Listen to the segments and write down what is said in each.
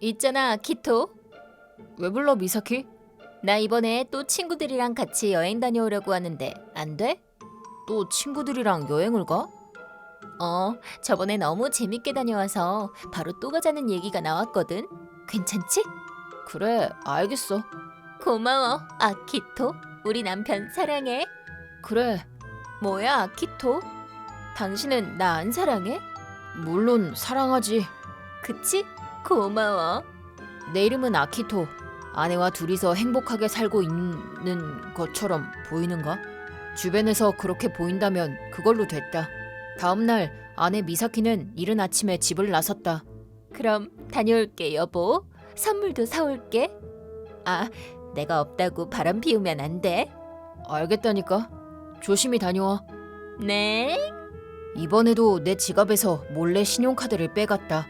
있잖아, 키토. 왜 불러 미사키? 나 이번에 또 친구들이랑 같이 여행 다녀오려고 하는데 안 돼? 또 친구들이랑 여행을 가? 어, 저번에 너무 재밌게 다녀와서 바로 또 가자는 얘기가 나왔거든. 괜찮지? 그래 알겠어. 고마워, 아키토. 우리 남편 사랑해. 그래 뭐야, 아키토? 당신은 나 안 사랑해? 물론 사랑하지. 그치? 고마워. 내 이름은 아키토. 아내와 둘이서 행복하게 살고 있는 것처럼 보이는가? 주변에서 그렇게 보인다면 그걸로 됐다. 다음 날 아내 미사키는 이른 아침에 집을 나섰다. 그럼 다녀올게, 여보. 선물도 사올게. 아, 내가 없다고 바람 피우면 안 돼. 알겠다니까. 조심히 다녀와. 네. 이번에도 내 지갑에서 몰래 신용카드를 빼갔다.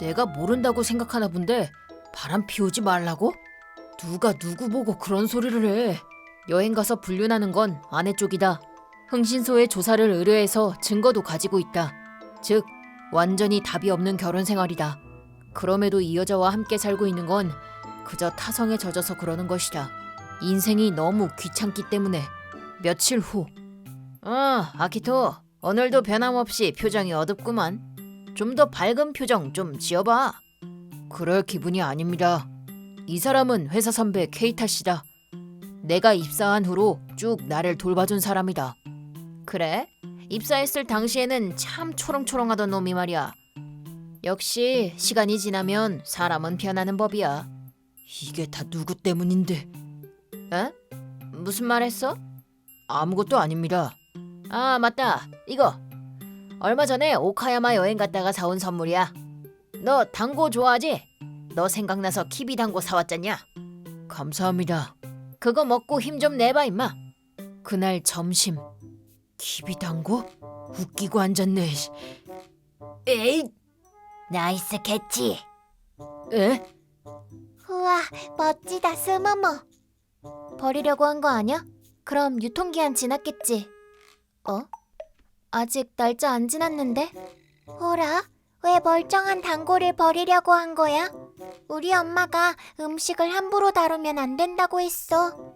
내가 모른다고 생각하나 본데 바람 피우지 말라고? 누가 누구 보고 그런 소리를 해. 여행 가서 불륜하는 건 아내 쪽이다. 흥신소에 조사를 의뢰해서 증거도 가지고 있다. 즉, 완전히 답이 없는 결혼 생활이다. 그럼에도 이 여자와 함께 살고 있는 건 그저 타성에 젖어서 그러는 것이다. 인생이 너무 귀찮기 때문에 며칠 후. 어, 아키토. 오늘도 변함없이 표정이 어둡구만. 좀 더 밝은 표정 좀 지어봐. 그럴 기분이 아닙니다. 이 사람은 회사 선배 케이타 씨다. 내가 입사한 후로 쭉 나를 돌봐준 사람이다. 그래? 입사했을 당시에는 참 초롱초롱하던 놈이 말이야. 역시 시간이 지나면 사람은 변하는 법이야. 이게 다 누구 때문인데? 에? 무슨 말 했어? 아무것도 아닙니다. 아 맞다 이거 얼마 전에 오카야마 여행 갔다가 사온 선물이야 너 당고 좋아하지? 너 생각나서 키비 당고 사왔잖냐 감사합니다 그거 먹고 힘 좀 내봐 임마 그날 점심 키비 당고? 웃기고 앉았네 에이 나이스 캐치. 에? 우와, 멋지다, 스모모. 버리려고 한 거 아니야? 그럼 유통기한 지났겠지. 어? 아직 날짜 안 지났는데? 호라, 왜 멀쩡한 단고를 버리려고 한 거야? 우리 엄마가 음식을 함부로 다루면 안 된다고 했어.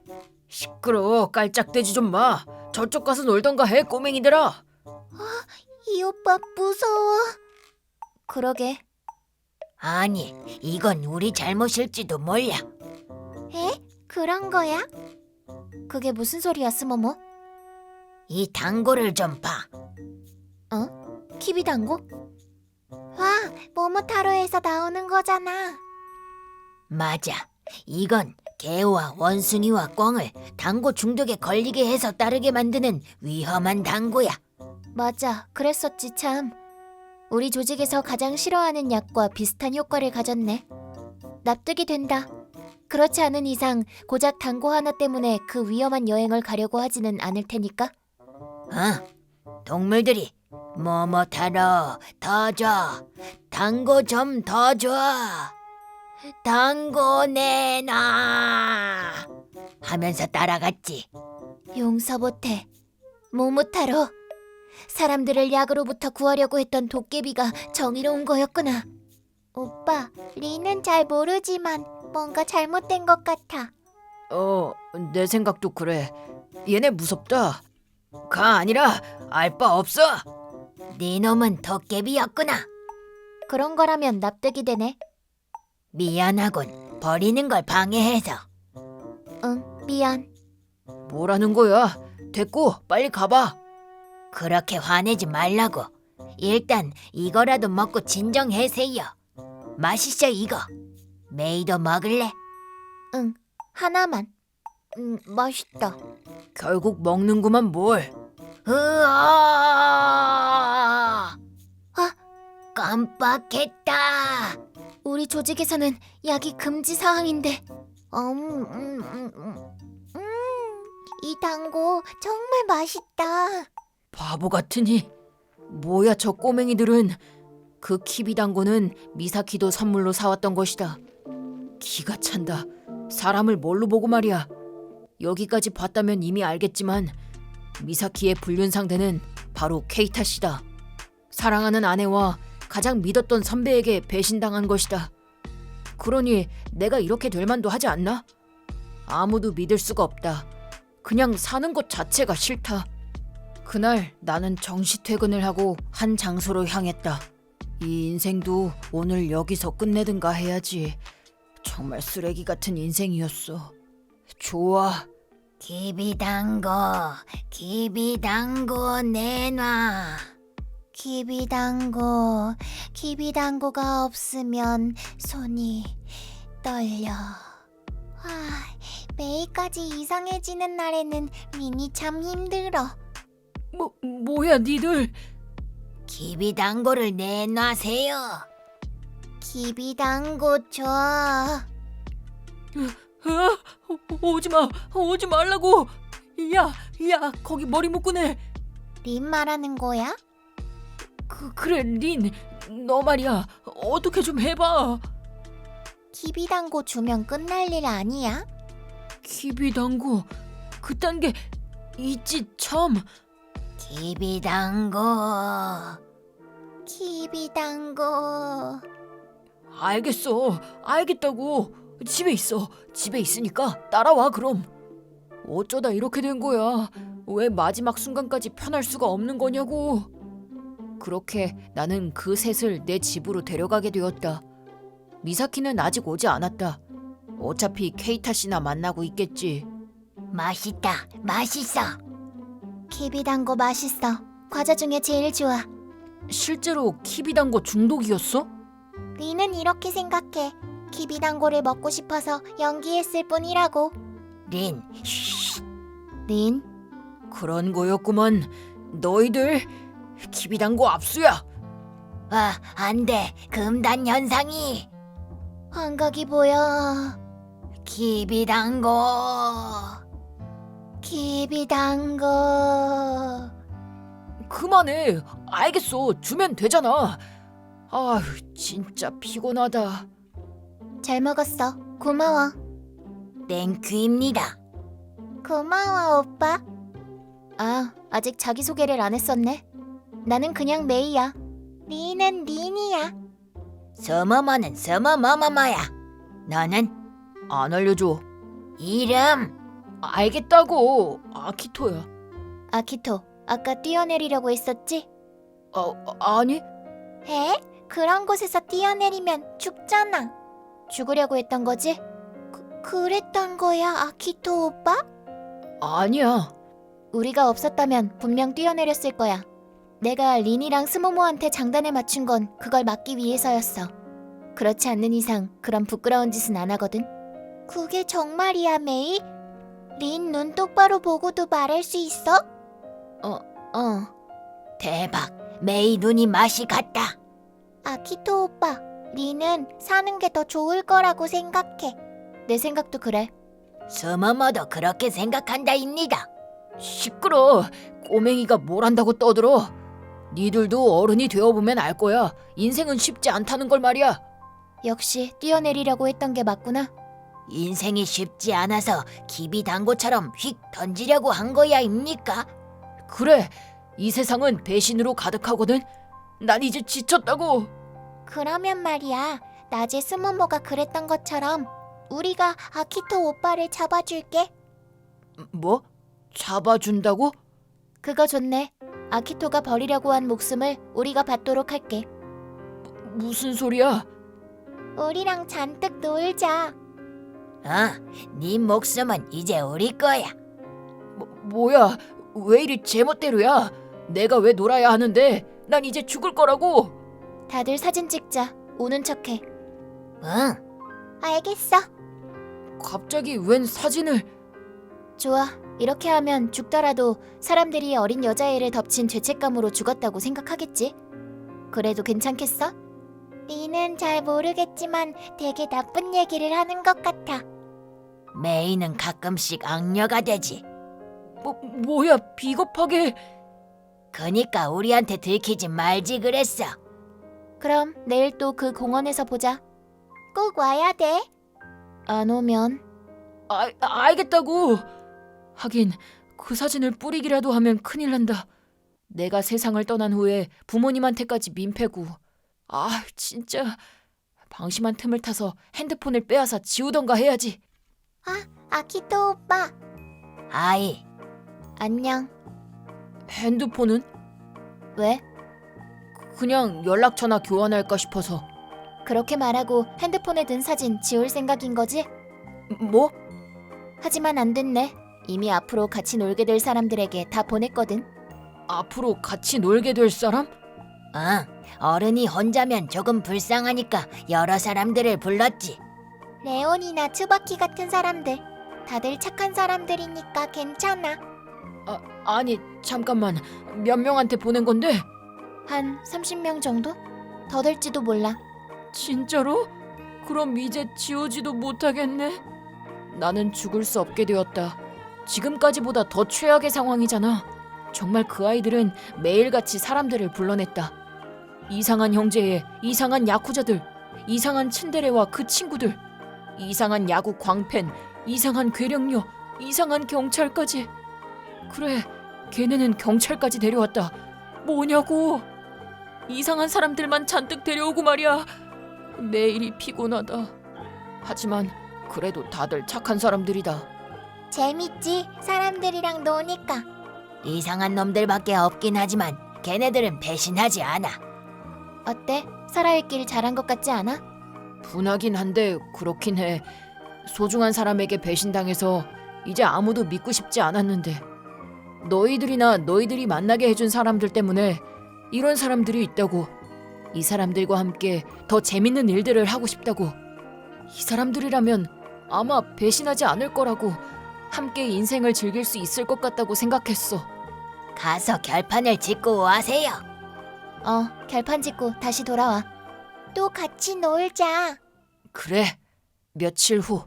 시끄러워 깔짝대지 좀 마 저쪽 가서 놀던가 해 꼬맹이들아 이 오빠 무서워. 그러게. 아니, 이건 우리 잘못일지도 몰라. 에? 그런 거야? 그게 무슨 소리야, 스모모? 이 단고를 좀 봐. 키비 당고? 와, 모모타로에서 나오는 거잖아. 맞아. 이건 개와 원숭이와 꿩을 당고 중독에 걸리게 해서 따르게 만드는 위험한 당고야. 맞아, 그랬었지 참. 우리 조직에서 가장 싫어하는 약과 비슷한 효과를 가졌네. 납득이 된다. 그렇지 않은 이상 고작 당고 하나 때문에 그 위험한 여행을 가려고 하지는 않을 테니까. 어? 동물들이 모모타로 더 줘. 당고 좀 더 줘. 당고 내놔. 하면서 따라갔지. 용서 못해. 모모타로. 사람들을 약으로부터 구하려고 했던 도깨비가 정의로운 거였구나. 오빠, 리는 잘 모르지만 뭔가 잘못된 것 같아. 어, 내 생각도 그래. 얘네 무섭다. 가 아니라 알 바 없어. 네 놈은 도깨비였구나. 그런 거라면 납득이 되네. 미안하군. 버리는 걸 방해해서. 응, 미안. 뭐라는 거야? 됐고 빨리 가봐. 그렇게 화내지 말라고. 일단 이거라도 먹고 진정해세요. 맛있어 이거. 메이도 먹을래? 응, 하나만. 음, 맛있다. 결국 먹는구만 뭘. 으아! 아! 깜빡했다. 우리 조직에서는 약이 금지 사항인데. 음, 음, 음, 음. 음, 이 당고 정말 맛있다. 바보 같으니. 뭐야 저 꼬맹이들은. 그 키비 당고는 미사키도 선물로 사왔던 것이다. 기가 찬다. 사람을 뭘로 보고 말이야. 여기까지 봤다면 이미 알겠지만 미사키의 불륜 상대는 바로 케이타 씨다. 사랑하는 아내와 가장 믿었던 선배에게 배신당한 것이다. 그러니 내가 이렇게 될 만도 하지 않나? 아무도 믿을 수가 없다. 그냥 사는 것 자체가 싫다. 그날 나는 정시 퇴근을 하고 한 장소로 향했다. 이 인생도 오늘 여기서 끝내든가 해야지. 정말 쓰레기 같은 인생이었어. 좋아. 기비당고, 기비당고 내놔. 기비당고, 기비당고가 없으면 손이 떨려. 아, 매일까지 이상해지는 날에는 민이 참 힘들어. 뭐 뭐야 니들? 기비당고를 내놔세요. 기비당고 줘. 아, 오- 오지 마. 오지 말라고. 야, 야, 거기 머리 묶고네. 린 말하는 거야? 그 그래, 린. 너 말이야. 어떻게 좀 해봐. 기비당고 주면 끝날 일 아니야? 키비당구 그딴 게 있지 참. 기비당고 기비당고 알겠어. 알겠다고. 집에 있어. 집에 있으니까 따라와 그럼. 어쩌다 이렇게 된 거야. 왜 마지막 순간까지 편할 수가 없는 거냐고. 그렇게 나는 그 셋을 내 집으로 데려가게 되었다. 미사키는 아직 오지 않았다. 어차피 케이타 씨나 만나고 있겠지. 맛있다 맛있어 기비당고 맛있어 과자 중에 제일 좋아 실제로 키비단거 중독이었어? 니는 이렇게 생각해 기비당고를 먹고 싶어서 연기했을 뿐이라고 린 린, 그런 거였구만. 너희들 키비단거 압수야. 아, 안 돼 금단 현상이 환각이 보여 기비당고 기비당고 그만해. 알겠어. 주면 되잖아. 아, 진짜 피곤하다. 잘 먹었어. 고마워. 땡큐입니다 고마워 오빠 아, 아직 자기소개를 안 했었네. 나는 그냥 메이야. 니는 린이야 서머머는 서머머머머야 너는 안 알려줘. 이름 알겠다고. 아키토야. 아키토, 아까 뛰어내리려고 했었지? 아, 아니? 에? 그런 곳에서 뛰어내리면 죽잖아 죽으려고 했던 거지? 그, 그랬던 거야 아키토 오빠? 아니야. 우리가 없었다면 분명 뛰어내렸을 거야. 내가 린이랑 스모모한테 장단에 맞춘 건 그걸 막기 위해서였어. 그렇지 않는 이상 그런 부끄러운 짓은 안 하거든. 그게 정말이야 메이? 린 눈 똑바로 보고도 말할 수 있어? 어, 대박 메이 눈이 맛이 같다 아키토 오빠 린은 사는 게 더 좋을 거라고 생각해 내 생각도 그래. 서머머도 그렇게 생각한다입니다 시끄러. 꼬맹이가 뭘 한다고 떠들어. 니들도 어른이 되어보면 알 거야. 인생은 쉽지 않다는 걸 말이야. 역시 뛰어내리려고 했던 게 맞구나. 인생이 쉽지 않아서 기비 당고처럼 휙 던지려고 한 거야 입니까? 그래. 이 세상은 배신으로 가득하거든. 난 이제 지쳤다고. 그러면 말이야 낮에 스모모가 그랬던 것처럼 우리가 아키토 오빠를 잡아줄게 뭐? 잡아준다고? 그거 좋네. 아키토가 버리려고 한 목숨을 우리가 받도록 할게. 무슨 소리야? 우리랑 잔뜩 놀자 어, 네 목숨은 이제 우리 거야 뭐, 뭐야? 왜 이리 제멋대로야? 내가 왜 놀아야 하는데? 난 이제 죽을 거라고. 다들 사진 찍자. 우는 척해. 응 알겠어 갑자기 웬 사진을? 좋아. 이렇게 하면 죽더라도 사람들이 어린 여자애를 덮친 죄책감으로 죽었다고 생각하겠지. 그래도 괜찮겠어? 니는 잘 모르겠지만 되게 나쁜 얘기를 하는 것 같아. 메이는 가끔씩 악녀가 되지. 뭐 뭐야? 비겁하게. 그니까 우리한테 들키지 말지 그랬어. 그럼 내일 또 그 공원에서 보자. 꼭 와야 돼. 안 오면 아, 알겠다고. 하긴 그 사진을 뿌리기라도 하면 큰일 난다. 내가 세상을 떠난 후에 부모님한테까지 민폐고. 아, 진짜 방심한 틈을 타서 핸드폰을 빼앗아 지우던가 해야지. 아키토 오빠. 아이. 안녕. 핸드폰은 왜? 그냥 연락처나 교환할까 싶어서. 그렇게 말하고 핸드폰에 든 사진 지울 생각인 거지? 뭐? 하지만 안 됐네. 이미 앞으로 같이 놀게 될 사람들에게 다 보냈거든. 앞으로 같이 놀게 될 사람? 응. 어른이 혼자면 조금 불쌍하니까 여러 사람들을 불렀지. 레온이나 츠바키 같은 사람들. 다들 착한 사람들이니까 괜찮아. 아, 아니 잠깐만 몇 명한테 보낸 건데 한 30명 정도? 더 될지도 몰라. 진짜로? 그럼 이제 지우지도 못하겠네. 나는 죽을 수 없게 되었다. 지금까지보다 더 최악의 상황이잖아. 정말 그 아이들은 매일같이 사람들을 불러냈다. 이상한 형제의 이상한 야쿠자들, 이상한 츤데레와 그 친구들, 이상한 야구 광팬, 이상한 괴력녀, 이상한 경찰까지. 그래, 걔네는 경찰까지 데려왔다. 뭐냐고? 이상한 사람들만 잔뜩 데려오고 말이야. 매일이 피곤하다. 하지만 그래도 다들 착한 사람들이다. 재밌지? 사람들이랑 노니까. 이상한 놈들밖에 없긴 하지만 걔네들은 배신하지 않아. 어때? 살아있길 잘한 것 같지 않아? 분하긴 한데 그렇긴 해. 소중한 사람에게 배신당해서 이제 아무도 믿고 싶지 않았는데 너희들이나 너희들이 만나게 해준 사람들 때문에 이런 사람들이 있다고 이 사람들과 함께 더 재밌는 일들을 하고 싶다고 이 사람들이라면 아마 배신하지 않을 거라고 함께 인생을 즐길 수 있을 것 같다고 생각했어. 가서 결판을 짓고 와세요. 어, 결판 짓고 다시 돌아와. 또 같이 놀자. 그래. 며칠 후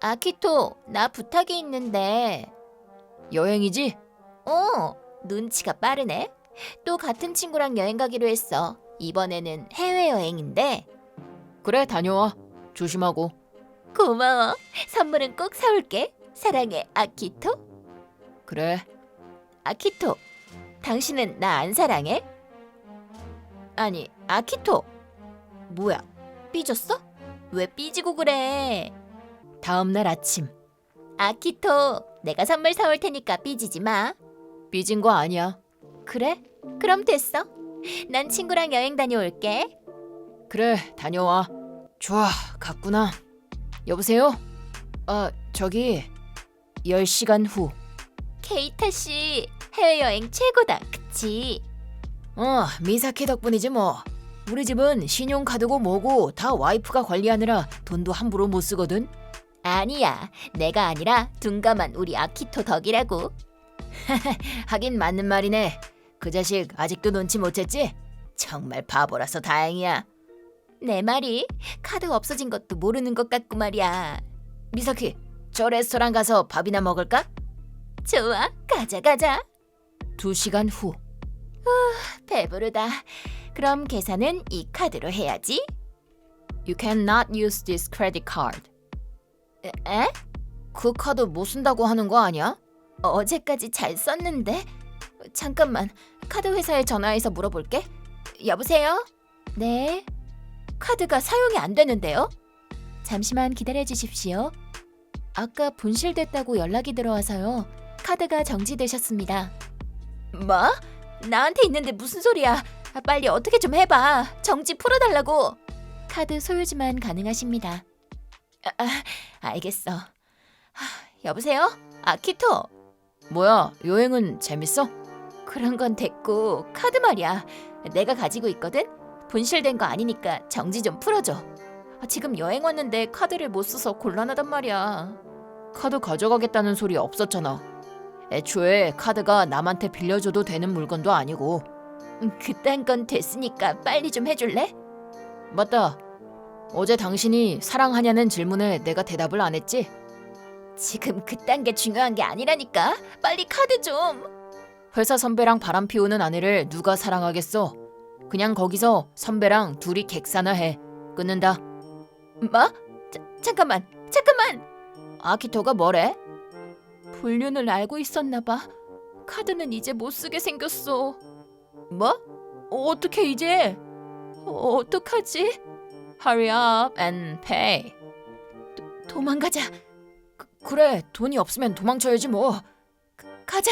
아키토, 나 부탁이 있는데. 여행이지? 어, 눈치가 빠르네. 또 같은 친구랑 여행 가기로 했어. 이번에는 해외 여행인데. 그래 다녀와. 조심하고. 고마워. 선물은 꼭 사올게. 사랑해, 아키토. 그래. 아키토, 당신은 나 안 사랑해? 아니, 아키토. 뭐야? 삐졌어? 왜 삐지고 그래? 다음 날 아침. 아키토, 내가 선물 사올 테니까 삐지지 마. 삐진 거 아니야. 그래? 그럼 됐어. 난 친구랑 여행 다녀올게. 그래, 다녀와. 좋아, 갔구나. 여보세요? 아, 저기 10시간 후. 케이타 씨, 해외 여행 최고다. 그치? 어, 미사키 덕분이지 뭐. 우리 집은 신용카드고 뭐고 다 와이프가 관리하느라 돈도 함부로 못 쓰거든. 아니야. 내가 아니라 둔감한 우리 아키토 덕이라고. 하긴 맞는 말이네. 그 자식 아직도 눈치 못 챘지? 정말 바보라서 다행이야. 내 말이 카드 없어진 것도 모르는 것 같고 말이야. 미사키, 저 레스토랑 가서 밥이나 먹을까? 좋아, 가자 가자. 두 시간 후. 배부르다. 그럼 계산은 이 카드로 해야지. You cannot use this credit card. 에? 에? 그 카드 못 쓴다고 하는 거 아니야? 어제까지 잘 썼는데. 잠깐만. 카드 회사에 전화해서 물어볼게. 여보세요? 네. 카드가 사용이 안 되는데요? 잠시만 기다려 주십시오. 아까 분실됐다고 연락이 들어와서요. 카드가 정지되셨습니다. 뭐? 나한테 있는데 무슨 소리야? 아, 빨리 어떻게 좀 해봐. 정지 풀어달라고. 카드 소유지만 가능하십니다. 아, 아, 알겠어. 하, 여보세요? 아키토. 뭐야, 여행은 재밌어? 그런 건 됐고 카드 말이야. 내가 가지고 있거든. 분실된 거 아니니까 정지 좀 풀어줘. 아, 지금 여행 왔는데 카드를 못 써서 곤란하단 말이야. 카드 가져가겠다는 소리 없었잖아. 애초에 카드가 남한테 빌려줘도 되는 물건도 아니고. 음, 그딴 건 됐으니까 빨리 좀 해줄래? 맞다. 어제 당신이 사랑하냐는 질문에 내가 대답을 안 했지? 지금 그딴 게 중요한 게 아니라니까. 빨리 카드 좀. 회사 선배랑 바람 피우는 아내를 누가 사랑하겠어? 그냥 거기서 선배랑 둘이 객사나 해. 끊는다. 뭐? 자, 잠깐만. 잠깐만. 아키토가 뭐래? 불륜을 알고 있었나 봐. 카드는 이제 못 쓰게 생겼어. 뭐? 어떻게 이제? 어, 어떡하지? Hurry up and pay. 도, 도망가자. 그, 그래, 돈이 없으면 도망쳐야지 뭐. 그, 가자.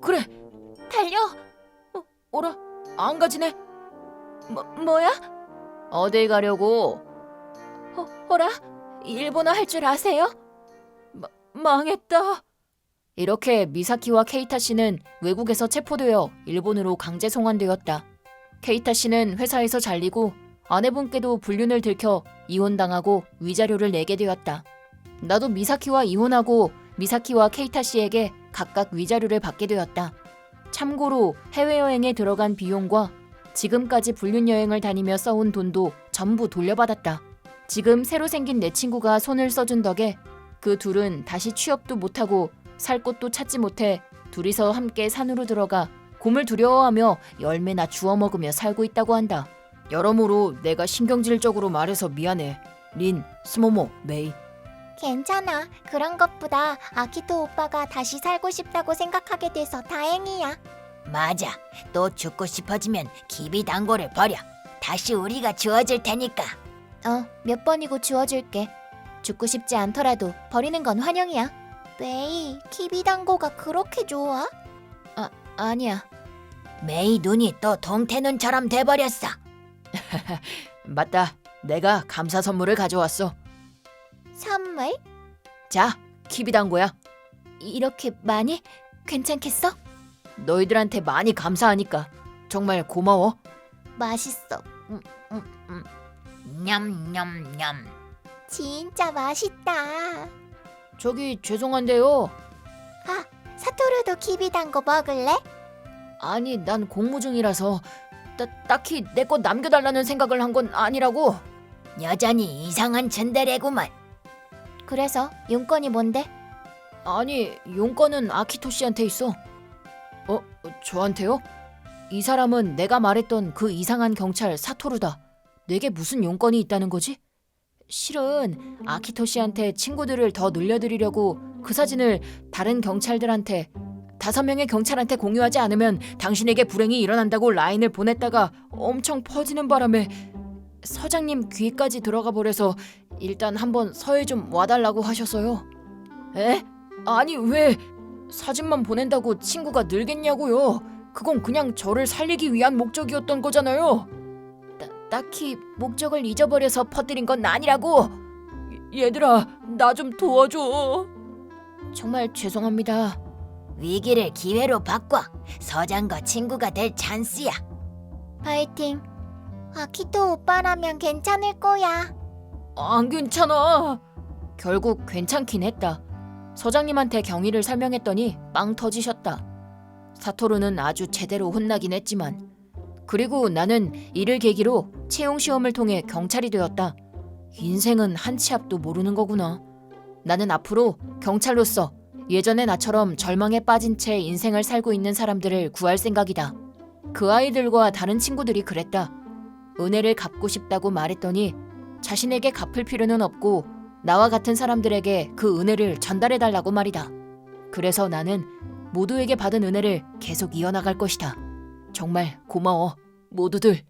그래, 달려. 어, 오라, 안 가지네. 뭐, 뭐야? 어딜 가려고? 어, 어라? 일본어 할 줄 아세요? 마, 망했다. 이렇게 미사키와 케이타 씨는 외국에서 체포되어 일본으로 강제 송환되었다. 케이타 씨는 회사에서 잘리고 아내분께도 불륜을 들켜 이혼당하고 위자료를 내게 되었다. 나도 미사키와 이혼하고 미사키와 케이타 씨에게 각각 위자료를 받게 되었다. 참고로 해외여행에 들어간 비용과 지금까지 불륜 여행을 다니며 써온 돈도 전부 돌려받았다. 지금 새로 생긴 내 친구가 손을 써준 덕에 그 둘은 다시 취업도 못하고 살 곳도 찾지 못해 둘이서 함께 산으로 들어가 곰을 두려워하며 열매나 주워 먹으며 살고 있다고 한다. 여러모로 내가 신경질적으로 말해서 미안해. 린, 스모모, 메이. 괜찮아. 그런 것보다 아키토 오빠가 다시 살고 싶다고 생각하게 돼서 다행이야. 맞아. 또 죽고 싶어지면 기비단고를 버려. 다시 우리가 주어질 테니까. 어, 몇 번이고 주워줄게. 죽고 싶지 않더라도 버리는 건 환영이야. 메이, 키비단고가 그렇게 좋아? 아니야. 메이 눈이 또 동태 눈처럼 돼버렸어. 맞다. 내가 감사 선물을 가져왔어. 선물? 자, 키비단고야. 이렇게 많이? 괜찮겠어? 너희들한테 많이 감사하니까 정말 고마워. 맛있어. 냠냠냠. 진짜 맛있다. 저기 죄송한데요. 사토루도 키비단고 먹을래? 아니, 난 공무 중이라서 따, 딱히 내 거 남겨달라는 생각을 한 건 아니라고. 여전히 이상한 츤데레구만. 그래서 용건이 뭔데? 아니, 용건은 아키토 씨한테 있어. 어, 저한테요? 이 사람은 내가 말했던 그 이상한 경찰 사토루다. 내게 무슨 용건이 있다는 거지? 실은 아키토 씨한테 친구들을 더 늘려드리려고 그 사진을 다른 경찰들한테 다섯 명의 경찰한테 공유하지 않으면 당신에게 불행이 일어난다고 라인을 보냈다가 엄청 퍼지는 바람에 서장님 귀까지 들어가 버려서 일단 한번 서해 좀 와달라고 하셨어요. 에? 아니 왜 사진만 보낸다고 친구가 늘겠냐고요? 그건 그냥 저를 살리기 위한 목적이었던 거잖아요. 따, 딱히 목적을 잊어버려서 퍼뜨린 건 아니라고. 얘들아, 나 좀 도와줘. 정말 죄송합니다. 위기를 기회로 바꿔 서장과 친구가 될 찬스야. 파이팅. 아키토 오빠라면 괜찮을 거야. 안 괜찮아. 결국 괜찮긴 했다. 서장님한테 경위를 설명했더니 빵 터지셨다. 사토루는 아주 제대로 혼나긴 했지만 그리고 나는 이를 계기로 채용 시험을 통해 경찰이 되었다. 인생은 한 치 앞도 모르는 거구나. 나는 앞으로 경찰로서 예전의 나처럼 절망에 빠진 채 인생을 살고 있는 사람들을 구할 생각이다. 그 아이들과 다른 친구들이 그랬다. 은혜를 갚고 싶다고 말했더니 자신에게 갚을 필요는 없고 나와 같은 사람들에게 그 은혜를 전달해 달라고 말이다. 그래서 나는 모두에게 받은 은혜를 계속 이어나갈 것이다. 정말 고마워, 모두들.